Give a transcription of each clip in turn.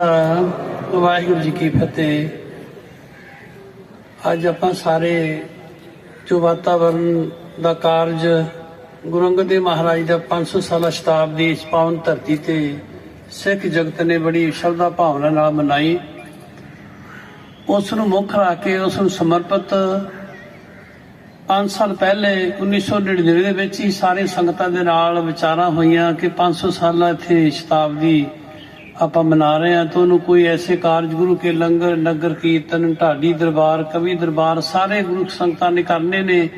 ਵਾਹਿਗੁਰੂ ਜੀ ਕੀ ਫਤਿਹ। ਅੱਜ ਆਪਾਂ ਸਾਰੇ ਜੋ ਵਾਤਾਵਰਣ ਦਾ ਕਾਰਜ ਗੁਰੂ ਅੰਗਦ ਦੇਵ ਮਹਾਰਾਜ ਦਾ 500 ਸਾਲਾ ਸ਼ਤਾਬਦੀ ਇਸ ਪਾਵਨ ਧਰਤੀ ਤੇ ਸਿੱਖ ਜਗਤ ਨੇ ਬੜੀ ਸ਼ਰਧਾ ਭਾਵਨਾ ਨਾਲ ਮਨਾਈ। ਉਸ ਨੂੰ ਮੁੱਖ ਰੱਖ ਕੇ ਉਸ ਨੂੰ ਸਮਰਪਿਤ 5 ਸਾਲ ਪਹਿਲੇ 1999 ਦੇ ਵਿੱਚ ਹੀ ਸਾਰੇ ਸੰਗਤਾਂ ਦੇ ਨਾਲ ਵਿਚਾਰਾਂ ਹੋਈਆਂ ਕਿ 500 ਸਾਲਾ ਇੱਥੇ ਸ਼ਤਾਬਦੀ ਆਪਾਂ ਮਨਾ ਰਹੇ ਹਾਂ ਤਾਂ ਉਹਨੂੰ ਕੋਈ ਐਸੇ ਕਾਰਜ ਗੁਰੂ ਕੇ ਲੰਗਰ, ਨਗਰ ਕੀਰਤਨ, ਢਾਡੀ ਦਰਬਾਰ, ਕਵੀ ਦਰਬਾਰ, ਸਾਰੇ ਗੁਰੂ ਸੰਗਤਾਂ ਨੇ ਕਰਨੇ ਨੇ।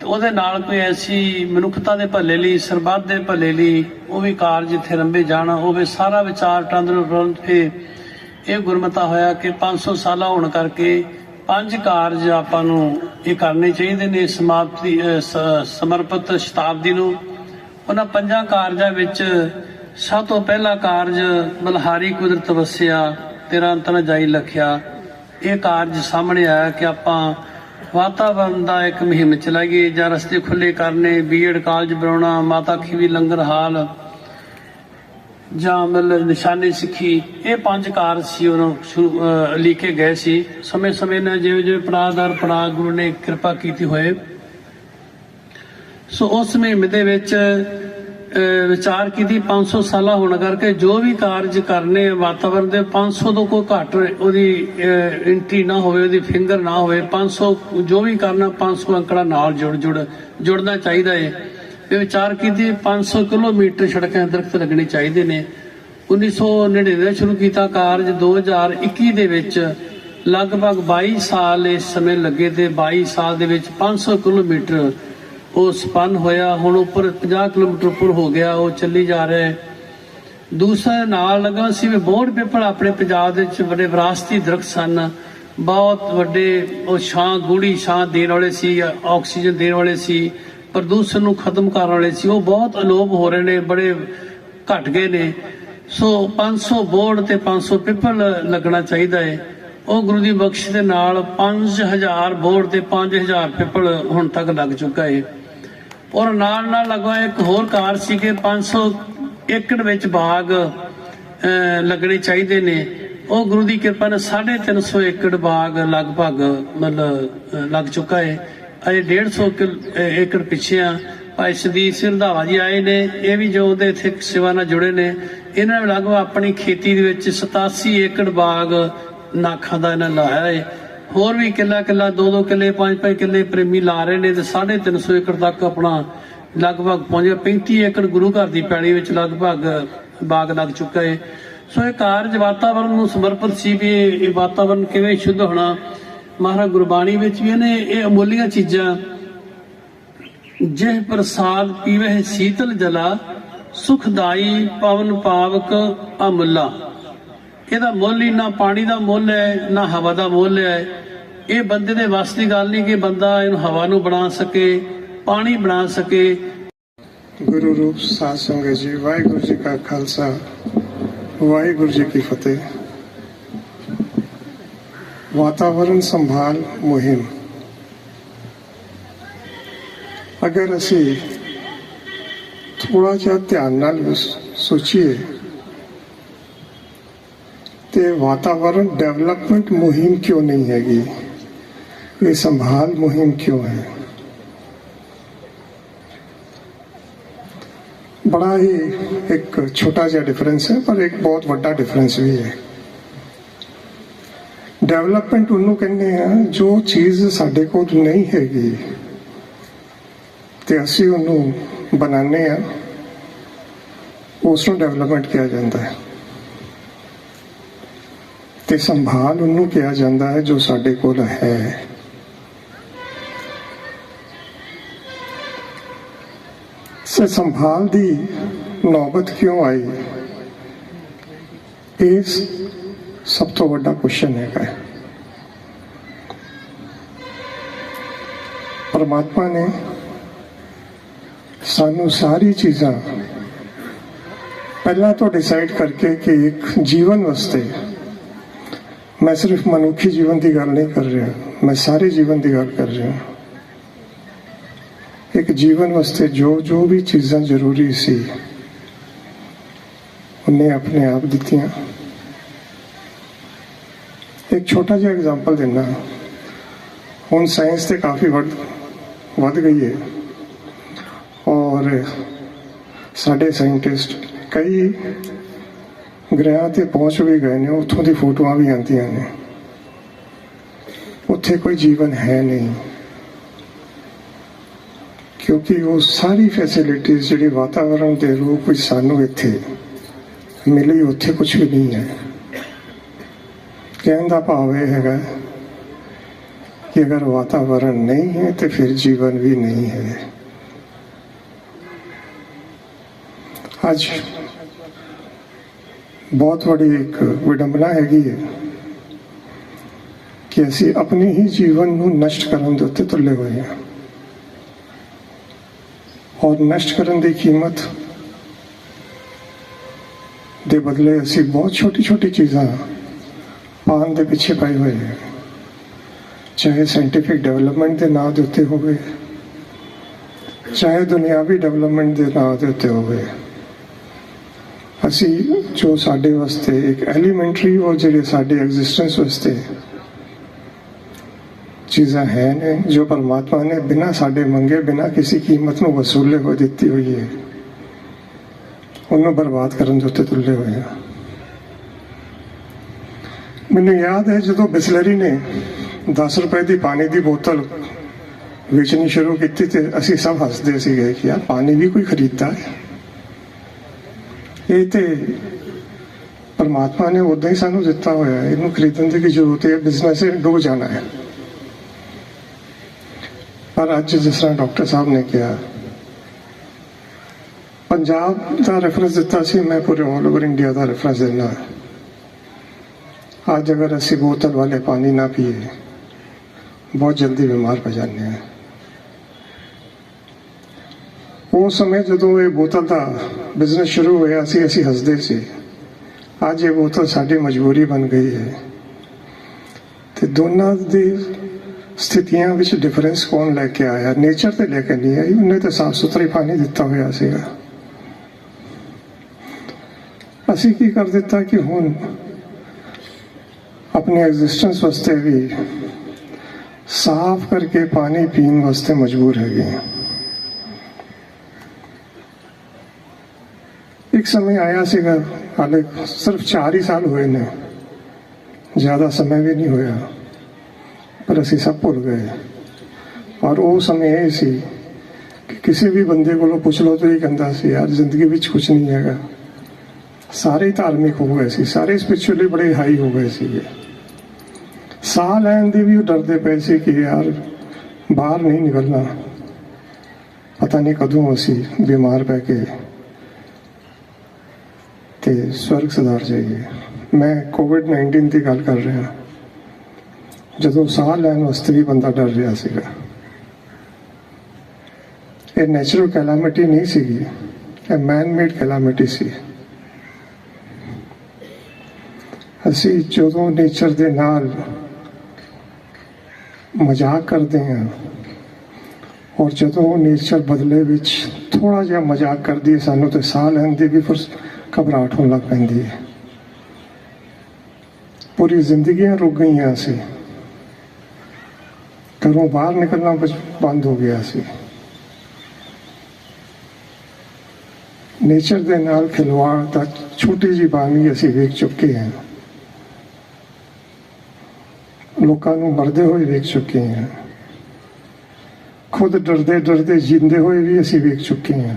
ਤੇ ਉਹਦੇ ਨਾਲ ਕੋਈ ਐਸੀ ਮਨੁੱਖਤਾ ਦੇ ਭਲੇ ਲਈ, ਸਰਬੱਤ ਦੇ ਭਲੇ ਲਈ ਉਹ ਵੀ ਕਾਰਜ ਇੱਥੇ ਰੰਭੇ ਜਾਣਾ ਹੋਵੇ। ਸਾਰਾ ਵਿਚਾਰ ਟੰਦਰ ਰੰਤ ਕੇ ਇਹ ਗੁਰਮਤਾ ਹੋਇਆ ਕਿ 500 ਸਾਲਾ ਹੋਣ ਕਰਕੇ ਪੰਜ ਕਾਰਜ ਆਪਾਂ ਨੂੰ ਇਹ ਕਰਨੇ ਚਾਹੀਦੇ ਨੇ। ਸਮਾਪਤੀ ਸਮਰਪਿਤ ਸ਼ਤਾਬਦੀ ਨੂੰ। ਉਹਨਾਂ ਪੰਜਾਂ ਕਾਰਜਾਂ ਵਿੱਚ ਸਭ ਤੋਂ ਪਹਿਲਾ ਕਾਰਜ ਬਲਹਾਰੀ ਕੁਦਰਤ ਵਸਿਆ, ਤੇਰਾ ਅੰਤ ਜਾਈ ਲਖਿਆ। ਇਹ ਕਾਰਜ ਸਾਹਮਣੇ ਆਇਆ ਕਿ ਆਪਾਂ ਵਾਤਾਵਰਣ ਦਾ ਇੱਕ ਮੁਹਿੰਮ ਚਲਾਈਏ, ਜਾਂ ਰਸਤੇ ਖੁੱਲੇ ਕਰਨੇ, ਬੀਐਡ ਕਾਲਜ ਬਣਾਉਣਾ, ਮਾਤਾ ਖੀਵੀ ਲੰਗਰ ਹਾਲ, ਜਾਂ ਮਤਲਬ ਨਿਸ਼ਾਨੀ ਸਿੱਖੀ। ਇਹ ਪੰਜ ਕਾਰਜ ਸੀ, ਉਹਨਾਂ ਸ਼ੁਰੂ- ਅਹ, ਲਿਖੇ ਗਏ ਸੀ। ਸਮੇਂ ਸਮੇਂ ਨਾਲ ਜਿਵੇਂ ਜਿਵੇਂ ਪੜਾਅਦਾਰ, ਪੜਾਅ ਗੁਰੂ ਨੇ ਕਿਰਪਾ ਕੀਤੀ ਹੋਏ। ਸੋ ਉਸ ਮੁਹਿੰਮ ਦੇ ਵਿੱਚ ਵਿਚਾਰ ਕੀਤੀ 500 ਸਾਲਾ ਹੋਣ ਕਰਕੇ ਜੋ ਵੀ ਕਾਰਜ ਕਰਨੇ ਆ ਵਾਤਾਵਰਣ ਦੇ 500 ਤੋਂ ਕੋਈ ਘੱਟ ਉਹਦੀ ਐਂਟਰੀ ਨਾ ਹੋਵੇ, ਉਹਦੀ ਫਿੰਗਰ ਨਾ ਹੋਵੇ 500 ਜੋ ਵੀ ਕਰਨਾ 500 ਅੰਕੜਾ ਨਾਲ ਜੁੜ ਜੁੜ, ਜੁੜਨਾ ਚਾਹੀਦਾ ਏ। ਇਹ ਵਿਚਾਰ ਕੀਤੀ 500 ਕਿਲੋਮੀਟਰ ਸੜਕਾਂ ਦਰਖਤ ਲੱਗਣੇ ਚਾਹੀਦੇ ਨੇ। 1999 ਦਾ ਸ਼ੁਰੂ ਕੀਤਾ ਕਾਰਜ 2021 ਦੇ ਵਿੱਚ ਲਗਭਗ 22 ਸਾਲ ਇਸ ਸਮੇਂ ਲੱਗੇ ਤੇ 22 ਸਾਲ ਦੇ ਵਿੱਚ 500 ਕਿਲੋਮੀਟਰ ਉਹ ਸਪਨ ਹੋਇਆ, ਹੁਣ ਉੱਪਰ 50 ਕਿਲੋਮੀਟਰ ਉੱਪਰ ਹੋ ਗਿਆ, ਉਹ ਚੱਲੀ ਜਾ ਰਿਹਾ ਹੈ। ਦੂਸਰਾ ਨਾਲ ਲੱਗਾ ਸੀ ਵੀ ਬੋਰਡ ਪੇਪਰ ਆਪਣੇ ਪੰਜਾਬ ਦੇ ਵਿੱਚ ਬੜੇ ਵਿਰਾਸਤੀ ਦਰਖਤ ਸਨ। ਬਹੁਤ ਵੱਡੇ, ਉਹ ਛਾਂ ਗੂੜੀ ਛਾਂ ਦੇਣ ਵਾਲੇ ਸੀ ਆਕਸੀਜਨ ਦੇਣ ਵਾਲੇ ਸੀ, ਪ੍ਰਦੂਸ਼ਣ ਨੂੰ ਖਤਮ ਕਰਨ ਵਾਲੇ ਸੀ। ਉਹ ਬਹੁਤ ਅਲੋਪ ਹੋ ਰਹੇ ਨੇ, ਬੜੇ ਘਟ ਗਏ ਨੇ। ਸੋ 500 ਬੋਰਡ ਤੇ 500 ਪਿੱਪਲ ਲੱਗਣਾ ਚਾਹੀਦਾ ਹੈ। ਉਹ ਗੁਰੂ ਦੀ ਬਖਸ਼ ਦੇ ਨਾਲ 5000 ਬੋਰਡ ਤੇ 5000 ਪਿੱਪਲ ਹੁਣ ਤੱਕ ਲੱਗ ਚੁੱਕਾ ਹੈ। ਔਰ ਨਾਲ ਨਾਲ ਲਗਵਾ ਇੱਕ ਹੋਰ ਕਾਰ ਸੀ ਕਿ 500 ਏਕੜ ਵਿੱਚ ਬਾਗ ਲੱਗਣੇ ਚਾਹੀਦੇ ਨੇ। ਉਹ ਗੁਰੂ ਦੀ ਕਿਰਪਾ ਨਾਲ 350 ਏਕੜ ਬਾਗ ਲਗਭਗ ਮਤਲਬ ਲੱਗ ਚੁੱਕਾ ਹੈ ਅਜੇ 150 ਕਿਲ- ਏਕੜ ਪਿੱਛੇ ਆ। ਭਾਈ ਸਦੀਪ ਸਿੰਘ ਰੰਧਾਵਾ ਜੀ ਆਏ ਨੇ। ਇਹ ਵੀ ਜੋ ਉਹਦੇ ਇੱਥੇ ਸੇਵਾ ਨਾਲ ਜੁੜੇ ਨੇ। ਇਹਨਾਂ ਨੇ ਲਗਭਗ ਆਪਣੀ ਖੇਤੀ ਦੇ ਵਿੱਚ 87 ਏਕੜ ਬਾਗ ਨਾਖਾਂ ਦਾ ਇਹਨਾਂ ਲਾਇਆ ਹੈ ਹੋਰ ਵੀ ਕਿੱਲਾ ਕਿੱਲਾ, ਦੋ ਦੋ ਕਿੱਲੇ, ਪੰਜ ਪੰਜ ਕਿੱਲੇ ਪ੍ਰੇਮੀ ਲਾ ਰਹੇ ਨੇ ਤੇ 350 ਏਕੜ ਤੱਕ ਆਪਣਾ ਲਗਭਗ ਪਹੁੰਚਿਆ 35 ਏਕੜ ਗੁਰੂ ਘਰ ਦੀ ਪੈਲੀ ਵਿੱਚ ਲਗਭਗ ਬਾਗ ਲੱਗ ਚੁੱਕਾ ਹੈ ਸੋ ਇਹ ਕਾਰਜ ਵਾਤਾਵਰਣ ਨੂੰ ਸਮਰਪਿਤ ਸੀ ਵੀ ਇਹ ਵਾਤਾਵਰਣ ਕਿਵੇਂ ਸ਼ੁੱਧ ਹੋਣਾ। ਮਹਾਰਾਜ ਗੁਰਬਾਣੀ ਵਿੱਚ ਵੀ ਇਹਨੇ ਇਹ ਅਮੁੱਲੀਆਂ ਚੀਜ਼ਾਂ, ਜਿਹ ਪ੍ਰਸਾਦ ਪੀਵੇ ਸੀਤਲ ਜਲਾ, ਸੁਖਦਾਈ ਪਵਨ ਪਾਵਕ ਅਮੁੱਲਾ। ਇਹਦਾ ਮੁੱਲ ਹੀ ਨਾ ਪਾਣੀ ਦਾ ਮੁੱਲ ਹੈ, ਨਾ ਹਵਾ ਦਾ ਮੁੱਲ ਹੈ। ਇਹ ਬੰਦੇ ਦੇ ਵੱਸ ਦੀ ਗੱਲ ਨਹੀਂ ਕਿ ਬੰਦਾ ਇਹਨੂੰ ਹਵਾ ਨੂੰ ਬਣਾ ਸਕੇ, ਪਾਣੀ ਬਣਾ ਸਕੇ। ਗੁਰੂ ਰੂਪ ਸਾਧ ਸੰਗਤ ਜੀ, ਵਾਹਿਗੁਰੂ ਜੀ ਕਾ ਖਾਲਸਾ, ਵਾਹਿਗੁਰੂ ਜੀ ਕੀ ਫਤਿਹ। ਵਾਤਾਵਰਣ ਸੰਭਾਲ ਮੁਹਿੰਮ। ਅਗਰ ਅਸੀਂ ਥੋੜਾ ਜਿਹਾ ਧਿਆਨ ਨਾਲ ਸੋਚੀਏ ਤੇ ਵਾਤਾਵਰਣ ਡਿਵੈਲਪਮੈਂਟ ਮੁਹਿੰਮ ਕਿਉਂ ਨਹੀਂ ਹੈਗੀ? ਇਹ ਸੰਭਾਲ ਮੁਹਿੰਮ ਕਿਉਂ ਹੈ? ਬੜਾ ਹੀ ਇੱਕ ਛੋਟਾ ਜਿਹਾ ਡਿਫਰੈਂਸ ਹੈ, ਪਰ ਇੱਕ ਬਹੁਤ ਵੱਡਾ ਡਿਫਰੈਂਸ ਵੀ ਹੈ। ਡਿਵੈਲਪਮੈਂਟ ਉਹਨੂੰ ਕਹਿੰਦੇ ਆ, ਜੋ ਚੀਜ਼ ਸਾਡੇ ਕੋਲ ਨਹੀਂ ਹੈਗੀ, ਤੇ ਅਸੀਂ ਉਹਨੂੰ ਬਣਾਉਂਦੇ ਆ ਉਸ ਨੂੰ ਡਿਵੈਲਪਮੈਂਟ ਕਿਹਾ ਜਾਂਦਾ ਹੈ। ਤੇ ਸੰਭਾਲ ਉਹਨੂੰ ਕਿਹਾ ਜਾਂਦਾ ਹੈ ਜੋ ਸਾਡੇ ਕੋਲ ਹੈ। ਸੇ ਸੰਭਾਲ ਦੀ ਨੌਬਤ ਕਿਉਂ ਆਈ? ਇਸ ਸਭ ਤੋਂ ਵੱਡਾ ਕੁਐਸਚਨ ਹੈਗਾ ਪਰਮਾਤਮਾ ਨੇ ਸਾਨੂੰ ਸਾਰੀ ਚੀਜ਼ਾਂ ਪਹਿਲਾਂ ਤੋਂ ਡਿਸਾਈਡ ਕਰਕੇ ਕਿ ਇੱਕ ਜੀਵਨ ਵਾਸਤੇ ਮੈਂ ਸਿਰਫ ਮਨੁੱਖੀ ਜੀਵਨ ਦੀ ਗੱਲ ਨਹੀਂ ਕਰ ਰਿਹਾ। ਮੈਂ ਸਾਰੇ ਜੀਵਨ ਦੀ ਗੱਲ ਕਰ ਰਿਹਾ। ਇੱਕ ਜੀਵਨ ਵਾਸਤੇ ਜੋ ਜੋ ਵੀ ਚੀਜ਼ਾਂ ਜ਼ਰੂਰੀ ਸੀ, ਉਹਨੇ ਆਪਣੇ ਆਪ ਦਿੱਤੀਆਂ। ਇੱਕ ਛੋਟਾ ਜਿਹਾ ਐਗਜ਼ਾਮਪਲ ਦਿੰਦਾ। ਹੁਣ ਸਾਇੰਸ ਤੇ ਕਾਫੀ ਵੱਧ ਵੱਧ ਗਈ ਹੈ। ਔਰ ਸਾਡੇ ਸਾਇੰਟਿਸਟ ਕਈ ਗ੍ਰਹਿਾਂ ਤੇ ਪਹੁੰਚ ਵੀ ਗਏ ਨੇ, ਉੱਥੋਂ ਦੀ ਫੋਟੋਆਂ ਵੀ ਆਉਂਦੀਆਂ ਨੇ। ਉੱਥੇ ਕੋਈ ਜੀਵਨ ਹੈ ਨਹੀਂ। ਕਿਉਂਕਿ ਉਹ ਸਾਰੀ ਫੈਸਿਲਿਟੀਆਂ ਜਿਹੜੀ ਵਾਤਾਵਰਣ ਦੇ ਰੂਪ ਵਿੱਚ ਸਾਨੂੰ ਇੱਥੇ ਮਿਲੀ, ਉੱਥੇ ਕੁਝ ਵੀ ਨਹੀਂ ਹੈ। ਕਹਿਣ ਦਾ ਭਾਵ ਇਹ ਹੈਗਾ ਕਿ ਅਗਰ ਵਾਤਾਵਰਣ ਨਹੀਂ ਹੈ, ਤੇ ਫਿਰ ਜੀਵਨ ਵੀ ਨਹੀਂ ਹੈ। ਅੱਜ ਬਹੁਤ ਵੱਡੀ ਇੱਕ ਵਿਡੰਬਨਾ ਹੈਗੀ ਹੈ ਕਿ ਅਸੀਂ ਆਪਣੇ ਹੀ ਜੀਵਨ ਨੂੰ ਨਸ਼ਟ ਕਰਨ ਦੇ ਉੱਤੇ ਤੁਲੇ ਹੋਏ ਹਾਂ। ਔਰ ਨਸ਼ਟ ਕਰਨ ਦੀ ਕੀਮਤ ਦੇ ਬਦਲੇ ਅਸੀਂ ਬਹੁਤ ਛੋਟੀ ਛੋਟੀ ਚੀਜ਼ਾਂ ਪਾਉਣ ਦੇ ਪਿੱਛੇ ਪਏ ਹੋਏ ਹਾਂ। ਚਾਹੇ ਸਾਇੰਟੀਫਿਕ ਡਿਵੈਲਪਮੈਂਟ ਦੇ ਨਾਂ ਦੇ ਉੱਤੇ ਹੋਵੇ, ਚਾਹੇ ਦੁਨਿਆਵੀ ਡਿਵੈਲਪਮੈਂਟ ਦੇ ਨਾਂ ਦੇ ਉੱਤੇ ਹੋਵੇ। ਅਸੀਂ ਜੋ ਸਾਡੇ ਵਾਸਤੇ ਇੱਕ ਐਲੀਮੈਂਟਰੀ ਉਹ ਜਿਹੜੇ ਸਾਡੇ ਐਗਜ਼ਿਸਟੈਂਸ ਵਾਸਤੇ ਚੀਜ਼ਾਂ ਹੈ ਨੇ, ਜੋ ਪਰਮਾਤਮਾ ਨੇ ਬਿਨਾਂ ਸਾਡੇ ਮੰਗੇ, ਬਿਨਾਂ ਕਿਸੇ ਕੀਮਤ ਨੂੰ ਵਸੂਲੇ ਹੋ ਦਿੱਤੀ ਹੋਈ ਹੈ, ਉਹਨੂੰ ਬਰਬਾਦ ਕਰਨ ਦੇ ਉੱਤੇ ਤੁਲੇ ਹੋਏ ਆ। ਮੈਨੂੰ ਯਾਦ ਹੈ ਜਦੋਂ ਬਿਸਲਰੀ ਨੇ 10 ਰੁਪਏ ਦੀ ਪਾਣੀ ਦੀ ਬੋਤਲ ਵੇਚਣੀ ਸ਼ੁਰੂ ਕੀਤੀ ਤੇ ਅਸੀਂ ਸਭ ਹੱਸਦੇ ਸੀਗੇ ਕਿ ਯਾਰ ਪਾਣੀ ਵੀ ਕੋਈ ਖਰੀਦਦਾ ਹੈ। ਇਹ ਤੇ ਪਰਮਾਤਮਾ ਨੇ ਉਦਾਂ ਹੀ ਸਾਨੂੰ ਦਿੱਤਾ ਹੋਇਆ ਹੈ। ਇਹਨੂੰ ਖਰੀਦਣ ਦੀ ਕੀ ਜ਼ਰੂਰਤ ਹੈ? ਬਿਜ਼ਨਸ ਡੁੱਬ ਜਾਣਾ ਹੈ। ਪਰ ਅੱਜ ਜਿਸ ਤਰ੍ਹਾਂ ਡਾਕਟਰ ਸਾਹਿਬ ਨੇ ਕਿਹਾ, ਪੰਜਾਬ ਦਾ ਰੈਫਰੈਂਸ ਦਿੱਤਾ ਸੀ, ਮੈਂ ਪੂਰੇ ਆਲ ਓਵਰ ਇੰਡੀਆ ਦਾ ਰੈਫਰੈਂਸ ਦਿੰਦਾ ਅੱਜ ਅਗਰ ਅਸੀਂ ਬੋਤਲ ਵਾਲੇ ਪਾਣੀ ਨਾ ਪੀਏ, ਬਹੁਤ ਜਲਦੀ ਬਿਮਾਰ ਪੈ ਜਾਂਦੇ ਹਾਂ। ਉਸ ਸਮੇਂ ਜਦੋਂ ਇਹ ਬੋਤਲ ਦਾ ਬਿਜ਼ਨਸ ਸ਼ੁਰੂ ਹੋਇਆ ਸੀ, ਅਸੀਂ ਹੱਸਦੇ ਸੀ। ਅੱਜ ਇਹ ਬੋਤਲ ਸਾਡੀ ਮਜਬੂਰੀ ਬਣ ਗਈ ਹੈ। ਤੇ ਦੋਨਾਂ ਦੀ ਸਥਿਤੀਆਂ ਵਿੱਚ ਡਿਫਰੈਂਸ ਕੌਣ ਲੈ ਕੇ ਆਇਆ? ਨੇਚਰ ਤੇ ਲੈ ਕੇ ਨਹੀਂ ਆਈ ਉਹਨੇ ਤਾਂ ਸਾਫ਼ ਸੁਥਰਾ ਪਾਣੀ ਦਿੱਤਾ ਹੋਇਆ ਸੀਗਾ। ਅਸੀਂ ਕੀ ਕਰ ਦਿੱਤਾ ਕਿ ਹੁਣ ਆਪਣੇ ਐਗਜ਼ਿਸਟੈਂਸ ਵਾਸਤੇ ਵੀ ਸਾਫ਼ ਕਰਕੇ ਪਾਣੀ ਪੀਣ ਵਾਸਤੇ ਮਜਬੂਰ ਹੈਗੇ ਇੱਕ ਸਮੇਂ ਆਇਆ ਸੀਗਾ, ਹਾਲੇ ਸਿਰਫ 4 ਹੀ ਸਾਲ ਹੋਏ ਨੇ। ਜ਼ਿਆਦਾ ਸਮਾਂ ਵੀ ਨਹੀਂ ਹੋਇਆ, ਪਰ ਅਸੀਂ ਸਭ ਭੁੱਲ ਗਏ। ਔਰ ਉਹ ਸਮੇਂ ਇਹ ਸੀ ਕਿ ਕਿਸੇ ਵੀ ਬੰਦੇ ਕੋਲੋਂ ਪੁੱਛ ਲਓ ਤਾਂ ਇਹ ਕਹਿੰਦਾ ਸੀ, ਯਾਰ, ਜ਼ਿੰਦਗੀ ਵਿੱਚ ਕੁਝ ਨਹੀਂ ਹੈਗਾ। ਸਾਰੇ ਧਾਰਮਿਕ ਹੋ ਗਏ ਸੀ, ਸਾਰੇ ਸਪਿਰਚੁਅਲੀ ਬੜੇ ਹਾਈ ਹੋ ਗਏ ਸੀਗੇ। ਸਾਹ ਲੈਣ ਦੀ ਵੀ ਉਹ ਡਰਦੇ ਪਏ ਸੀ ਕਿ ਯਾਰ, ਬਾਹਰ ਨਹੀਂ ਨਿਕਲਣਾ। ਪਤਾ ਨਹੀਂ ਕਦੋਂ ਅਸੀਂ ਬਿਮਾਰ ਪੈ ਕੇ ਤੇ ਸਵਰਗ ਸੁਧਾਰ ਜਾਈਏ ਮੈਂ ਕੋਵਿਡ 19 ਦੀ ਗੱਲ ਕਰ ਰਿਹਾ। ਜਦੋਂ ਸਾਹ ਲੈਣ ਵਾਸਤੇ ਵੀ ਬੰਦਾ ਡਰ ਰਿਹਾ ਸੀਗਾ। ਇਹ ਨੈਚੁਰਲ ਕੈਲਾਮਿਟੀ ਨਹੀਂ ਸੀਗੀ। ਇਹ ਮੈਨ ਮੇਡ ਕੈਲਾਮਿਟੀ ਸੀ। ਅਸੀਂ ਜਦੋਂ ਨੇਚਰ ਦੇ ਨਾਲ ਮਜ਼ਾਕ ਕਰਦੇ ਹਾਂ ਔਰ ਜਦੋਂ ਨੇਚਰ ਬਦਲੇ ਵਿੱਚ ਥੋੜਾ ਜਿਹਾ ਮਜ਼ਾਕ ਕਰਦੀ ਹੈ ਸਾਨੂੰ ਤੇ ਸਾਹ ਲੈਣ ਦੀ ਵੀ ਫਿਰ ਘਬਰਾਹਟ ਹੋਣ ਲੱਗ ਪੈਂਦੀ ਹੈ। ਪੂਰੀ ਜ਼ਿੰਦਗੀਆਂ ਰੁਕ ਗਈਆਂ ਸੀ। ਘਰੋਂ ਬਾਹਰ ਨਿਕਲਣਾ ਬੰਦ ਹੋ ਗਿਆ ਸੀ। ਨੇਚਰ ਦੇ ਨਾਲ ਖਿਲਵਾੜ ਦਾ ਛੋਟੀ ਜੀ ਬਾਣੀ ਅਸੀਂ ਵੇਖ ਚੁੱਕੇ ਹਾਂ। ਲੋਕਾਂ ਨੂੰ ਮਰਦੇ ਹੋਏ ਵੇਖ ਚੁੱਕੇ ਹਾਂ। ਖੁਦ ਡਰਦੇ ਡਰਦੇ ਜਿੰਦੇ ਹੋਏ ਵੀ ਅਸੀਂ ਵੇਖ ਚੁੱਕੇ ਹਾਂ।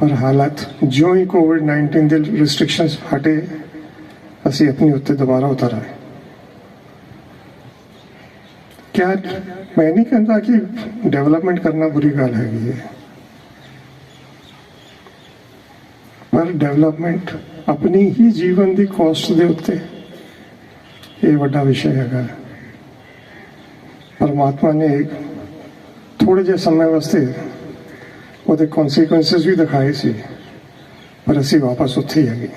ਪਰ ਹਾਲਾਤ ਜਿਉਂ ਹੀ ਕੋਵਿਡ 19 ਦੇ ਰਿਸਟ੍ਰਿਕਸ਼ਨਸ ਹਟੇ, ਅਸੀਂ ਆਪਣੇ ਉੱਤੇ ਦੁਬਾਰਾ ਉਤਰ ਆਏ ਕਿਆ ਮੈਂ ਨਹੀਂ ਕਹਿੰਦਾ ਕਿ ਡਿਵੈਲਪਮੈਂਟ ਕਰਨਾ ਬੁਰੀ ਗੱਲ ਹੈਗੀ ਹੈ। ਪਰ ਡਿਵੈਲਪਮੈਂਟ ਆਪਣੀ ਹੀ ਜੀਵਨ ਦੀ ਕੋਸਟ ਦੇ ਉੱਤੇ ਇਹ ਵੱਡਾ ਵਿਸ਼ਾ ਹੈਗਾ। ਪਰਮਾਤਮਾ ਨੇ ਥੋੜੇ ਜਿਹੇ ਸਮੇਂ ਵਾਸਤੇ ਉਹਦੇ ਕਨਸੀਕੁਐਂਸਸ ਵੀ ਦਿਖਾਏ ਸੀ। ਪਰ ਅਸੀਂ ਵਾਪਸ ਉੱਥੇ ਹੀ ਹੈਗੇ।